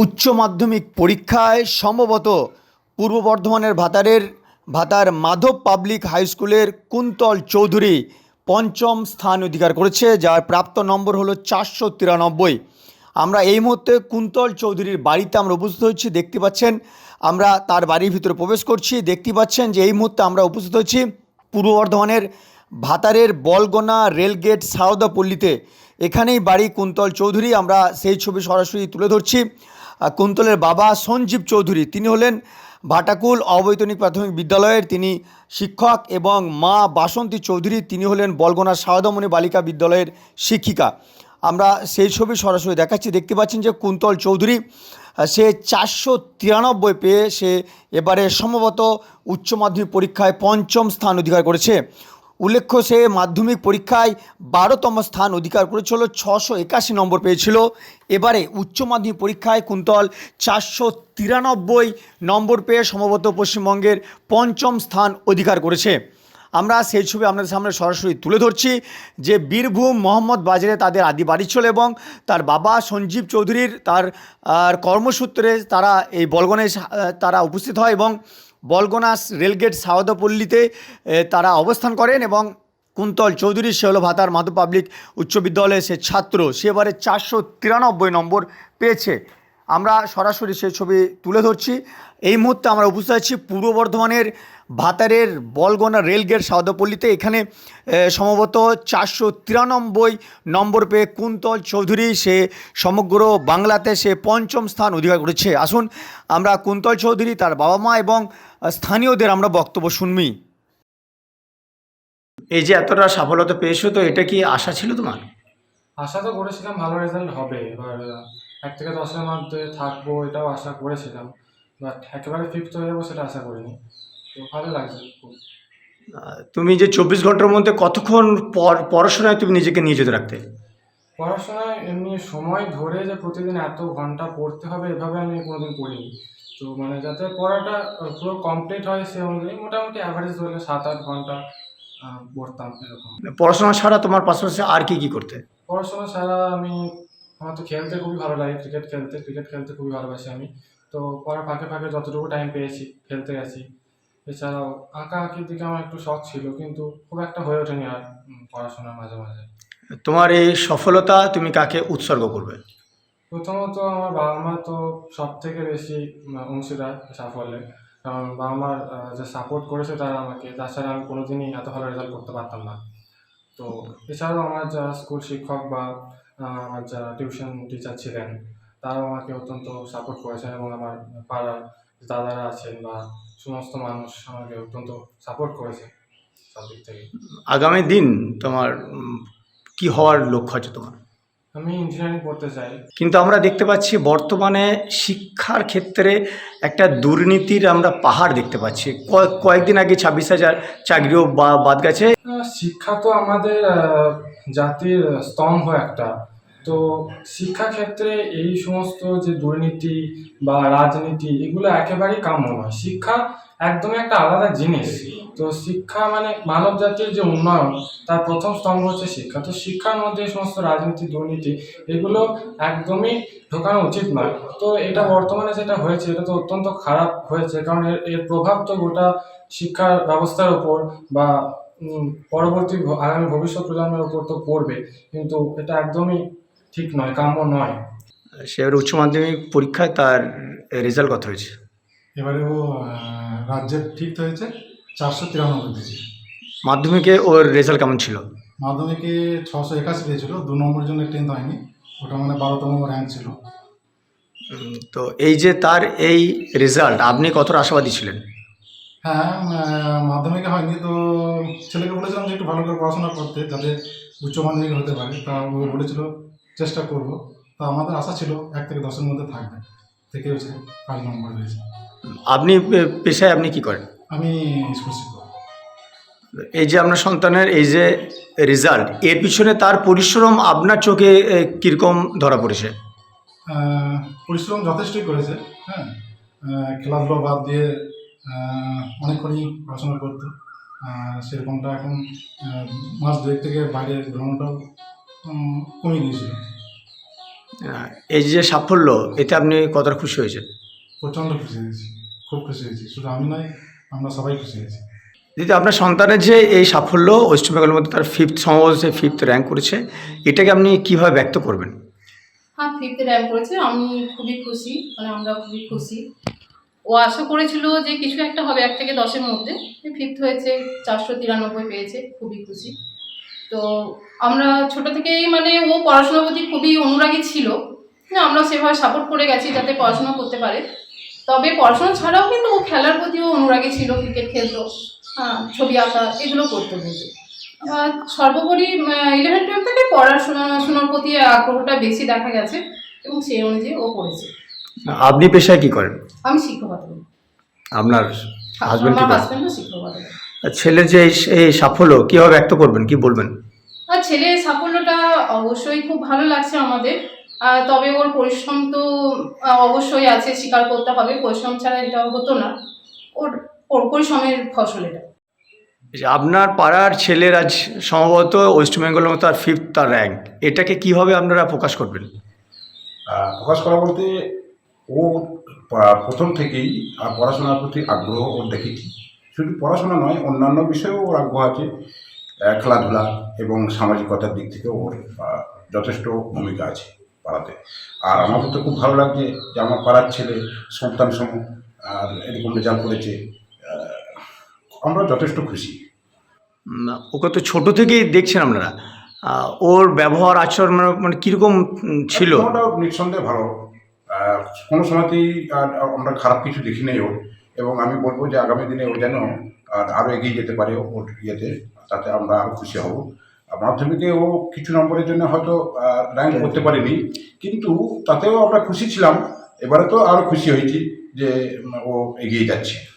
উচ্চ মাধ্যমিক পরীক্ষায় সম্ভবত পূর্ব বর্ধমানের ভাতারের, ভাতার মাধব পাবলিক হাই স্কুলের কুন্তল চৌধুরী পঞ্চম স্থান অধিকার করেছে, যার প্রাপ্ত নম্বর হলো চারশো তিরানব্বই। আমরা এই মুহূর্তে কুন্তল চৌধুরীর বাড়িতে আমরা উপস্থিত হচ্ছি দেখতে পাচ্ছেন আমরা তার বাড়ির ভিতরে প্রবেশ করছি, দেখতে পাচ্ছেন যে এই মুহূর্তে আমরা উপস্থিত হচ্ছি পূর্ব বর্ধমানের ভাতারের বলগোনা রেলগেট সারদাপল্লীতে এখানেই বাড়ি কুন্তল চৌধুরী, আমরা সেই ছবি সরাসরি তুলে ধরছি। কুন্তলের বাবা সঞ্জীব চৌধুরী। তিনি হলেন ভাটাকুল অবৈতনিক প্রাথমিক বিদ্যালয়ের তিনি শিক্ষক এবং মা বাসন্তী চৌধুরী, তিনি হলেন বলগোনা সারদামণি বালিকা বিদ্যালয়ের শিক্ষিকা। আমরা সেই ছবি সরাসরি দেখাচ্ছি। দেখতে পাচ্ছেন যে কুন্তল চৌধুরী সে চারশো তিরানব্বই পেয়ে সে এবারে সম্ভবত উচ্চ মাধ্যমিক পরীক্ষায় পঞ্চম স্থান অধিকার করেছে। উল্লেখ্য সে মাধ্যমিক পরীক্ষায় বারোতম স্থান অধিকার করেছিল, ছশো একাশি নম্বর পেয়েছিল। এবারে উচ্চ মাধ্যমিক পরীক্ষায় কুন্তল চারশো তিরানব্বই নম্বর পেয়ে সম্ভবত পশ্চিমবঙ্গের পঞ্চম স্থান অধিকার করেছে। আমরা সেই ছবি আপনাদের সামনে সরাসরি তুলে ধরছি যে বীরভূম মোহাম্মদ বাজারে তাদের আদি বাড়ি ছিল এবং তার বাবা সঞ্জীব চৌধুরীর তার কর্মসূত্রে তারা এই বলগনে তারা উপস্থিত হয় এবং বলগনাস রেলগেট সাওদাপল্লীতে তারা অবস্থান করেন এবং কুন্তল চৌধুরী সে হলো ভাতার, মাধব পাবলিক উচ্চ বিদ্যালয়ে সে ছাত্র, সে এবারে চারশো তিরানব্বই নম্বর পেয়েছে। আমরা সরাসরি সেই ছবি তুলে ধরছি। এই মুহূর্তে আমরা উপস্থিত আছি পূর্ব বর্ধমানের ভাতারের বলগোনা রেলগেট সাউদাপল্লীতে এখানে সম্ভবত চারশো তিরানব্বই নম্বর পেয়ে কুন্তল চৌধুরী সে সমগ্র বাংলাতে সে পঞ্চম স্থান অধিকার করেছে। আসুন, আমরা কুন্তল চৌধুরী, তার বাবা মা এবং স্থানীয়দের আমরা বক্তব্য শুনবি। এই যে এতটা সফলতা পেয়েছ, তো এটা কি আশা ছিল তোমার? আশা তো করেছিলাম ভালো রেজাল্ট হবে, এবার এক থেকে দশের মধ্যে থাকব এটাও আশা করেছিলাম। বাট একেবারে ফিফথ হয়ে যাব সেটা আশা করিনি। তো ভালো লাগছে খুব। তুমি যে চব্বিশ ঘণ্টার মধ্যে কতক্ষণ পর পড়াশোনায় তুমি নিজেকে নিয়োজিত রাখতে? পড়াশোনায় এমনি সময় ধরে যে প্রতিদিন এত ঘণ্টা পড়তে হবে এভাবে আমি কোনোদিন পড়িনি তো মানে যাতে পড়াটা পুরো কমপ্লিট হয় সে অনুযায়ী মোটামুটি অ্যাভারেজ ধরলে সাত আট ঘণ্টা পড়তাম এরকম। পড়াশোনা ছাড়া তোমার পাশাপাশি আর কি কি করতে? পড়াশোনা ছাড়া আমি আমার তো খেলতে খুবই ভালো লাগে ক্রিকেট খেলতে ক্রিকেট খেলতে খুবই ভালোবাসি আমি। তো পড়ার ফাঁকে ফাঁকে যতটুকু টাইম পেয়েছি খেলতে গেছি। এছাড়াও আঁকা আঁকির দিকে আমার একটু শখ ছিল কিন্তু খুব একটা হয়ে ওঠেনি আর পড়াশোনার মাঝে মাঝে। তোমার এই সফলতা তুমি কাকে উৎসর্গ করবে? প্রথমত আমার বাবা মা তো সব থেকে বেশি অংশীদার সাফল্যে কারণ বাবা মার যে সাপোর্ট করেছে তারা আমাকে তাছাড়া আমি কোনোদিনই এত ভালো রেজাল্ট করতে পারতাম না। তো এছাড়াও আমার যারা স্কুল শিক্ষক বা আমার যারা টিউশন টিচার ছিলেন তারাও আমাকে অত্যন্ত সাপোর্ট করেছেন এবং আমার পাড়ার দাদারা আছেন বা সমস্ত মানুষ আমাকে অত্যন্ত সাপোর্ট করেছে সব দিক থেকে। আগামী দিন তোমার কি হওয়ার লক্ষ্য আছে তোমার? আমি ইঞ্জিনিয়ারিং পড়তে চাই। কিন্তু আমরা দেখতে পাচ্ছি বর্তমানে শিক্ষার ক্ষেত্রে একটা দুর্নীতির আমরা পাহাড় দেখতে পাচ্ছি। কয়েক- কয়েকদিন আগে ছাব্বিশ হাজার চাকরিও বা- বাদ গেছে। শিক্ষা তো আমাদের জাতির স্তম্ভ একটা। তো শিক্ষা ক্ষেত্রে এই সমস্ত যে দুর্নীতি বা রাজনীতি, এগুলো একেবারেই কাম্য নয়। শিক্ষা একদমই একটা আলাদা জিনিস। তো শিক্ষা মানে মানব জাতির যে উন্নয়ন, তার প্রথম স্তম্ভ হচ্ছে শিক্ষা। তো শিক্ষার মধ্যে এই সমস্ত রাজনীতি, দুর্নীতি, এগুলো একদমই ঢোকানো উচিত নয়। তো এটা বর্তমানে যেটা হয়েছে, এটা তো অত্যন্ত খারাপ হয়েছে। কারণ এর এর প্রভাব তো গোটা শিক্ষা ব্যবস্থার উপর বা পরবর্তী আগামী ভবিষ্যৎ প্রজন্মের উপর তো পড়বে কিন্তু এটা একদমই ঠিক নয় কাম্য নয়। সে এবার উচ্চ মাধ্যমিক পরীক্ষায় তার রেজাল্ট কত হয়েছে? এবারে ও আহ, রাজ্যের ঠিক হয়েছে চারশো তিরানব্বই পেয়েছে মাধ্যমিকে ওর রেজাল্ট কেমন ছিল? মাধ্যমিকে ছশো একাশি পেয়েছিল দু নম্বরের জন্য টেন্থ হয়নি ওটা মানে বারোতম র্যাঙ্ক ছিল। তো এই যে তার এই রেজাল্ট আপনি কতটা আশাবাদী ছিলেন? হ্যাঁ মাধ্যমিকে হয়নি তো ছেলেকে বলেছিলাম যে একটু ভালো করে পড়াশোনা করতে যাতে উচ্চ মাধ্যমিক হতে পারে। তা ও বলেছিল চেষ্টা করব। তা আমাদের আশা ছিল এক থেকে দশের মধ্যে থাকবে। থেকে হচ্ছে পাঁচ নম্বর হয়েছে। আপনি পেশায় আপনি কি করেন? আমি স্কুল শিক্ষক। এই যে আপনার সন্তানের এই যে রেজাল্ট এর পিছনে তার পরিশ্রম আপনার চোখে কীরকম ধরা পড়েছে? পরিশ্রম যথেষ্টই করেছে হ্যাঁ। খেলাধুলো বাদ দিয়ে অনেকক্ষণই পড়াশোনা করতো। আর সেরকমটা এখন মাস দুয়েক থেকে বাইরে উম, কমে গিয়েছিল এই যে সাফল্য এতে আপনি কতটা খুশি হয়েছেন? প্রচণ্ড খুশি হয়েছি খুব খুশি হয়েছি। শুধু আমি নয় আমরা সবাই খুশি হয়েছি। দিদি আপনার সন্তানের যে এই সাফল্য ওয়েস্ট বেঙ্গলের মধ্যে তার ফিফথ সম্ভবত সে ফিফথ র্যাঙ্ক করেছে এটাকে আপনি কীভাবে ব্যক্ত করবেন? হ্যাঁ ফিফথ র্যাঙ্ক করেছে। আমি খুবই খুশি মানে আমরা খুবই খুশি। ও আশা করেছিল যে কিছু একটা হবে, এক থেকে দশের মধ্যে। ফিফথ হয়েছে, চারশো তিরানব্বই পেয়েছে, খুবই খুশি। তো আমরা ছোট থেকেই মানে ও পড়াশোনার প্রতি খুবই অনুরাগী ছিল। হ্যাঁ আমরা সেভাবে সাপোর্ট করে গেছি যাতে পড়াশোনা করতে পারে। তবে পড়াশোনা ছাড়াও কিন্তু ও খেলার প্রতিও অনুরাগী ছিল ক্রিকেট খেলতো হ্যাঁ ছবি আঁকা, এগুলো করতো কিন্তু। সর্বোপরি ইলেভেন টুয়েলভ থেকে পড়াশোনার প্রতি আগ্রহটা বেশি দেখা গেছে এবং সেই অনুযায়ী ও পড়েছে। আপনি পেশায় কি করেন? আমি শিক্ষকতা আপনার হাজবেন্ড কি আমার করেন? ছেলের যে এই- সাফল্য কীভাবে ব্যক্ত করবেন কি বলবেন? আর ছেলের সাফল্যটা অবশ্যই খুব ভালো লাগছে আমাদের। তবে ওর পরিশ্রম তো অবশ্যই আছে স্বীকার করতে হবে। পরিশ্রম ছাড়া এটা হতো না। ওর ওর পরিশ্রমের ফসল এটা। আপনার পাড়ার ছেলের আজ সম্ভবত ওয়েস্ট বেঙ্গলের মতো আর ফিফথ তার র্যাঙ্ক এটাকে কীভাবে আপনারা প্রকাশ করবেন? প্রকাশ করা বলতে ও প্রথম থেকেই পড়াশোনার প্রতি আগ্রহ ওর দেখেছি। শুধু পড়াশোনা নয় অন্যান্য বিষয়েও ওর আগ্রহ আছে। খেলাধুলা এবং সামাজিকতার দিক থেকে ওর যথেষ্ট ভূমিকা আছে পাড়াতে। আর আমাদের তো খুব ভালো লাগছে যে আমার পাড়ার ছেলে সন্তান সমূহ আর এরকম রেজাল্ট করেছে। আমরা যথেষ্ট খুশি। ওকে তো ছোট থেকেই দেখছেন আপনারা? ওর ব্যবহার আচরণ মানে- কীরকম ছিল? ওটা নিঃসন্দেহে ভালো। কোনো সময়তেই আর আমরা খারাপ কিছু দেখি নাই ওর এবং আমি বলব যে আগামী দিনে ও যেন আর আরও এগিয়ে যেতে পারে ওর ইয়েতে তাতে আমরা আরও খুশি হব। মাধ্যমিকে ও কিছু নম্বরের জন্য হয়তো র্যাঙ্ক করতে পারেনি। কিন্তু তাতেও আমরা খুশি ছিলাম। এবারে তো আরও খুশি হয়েছি যে ও এগিয়ে যাচ্ছে।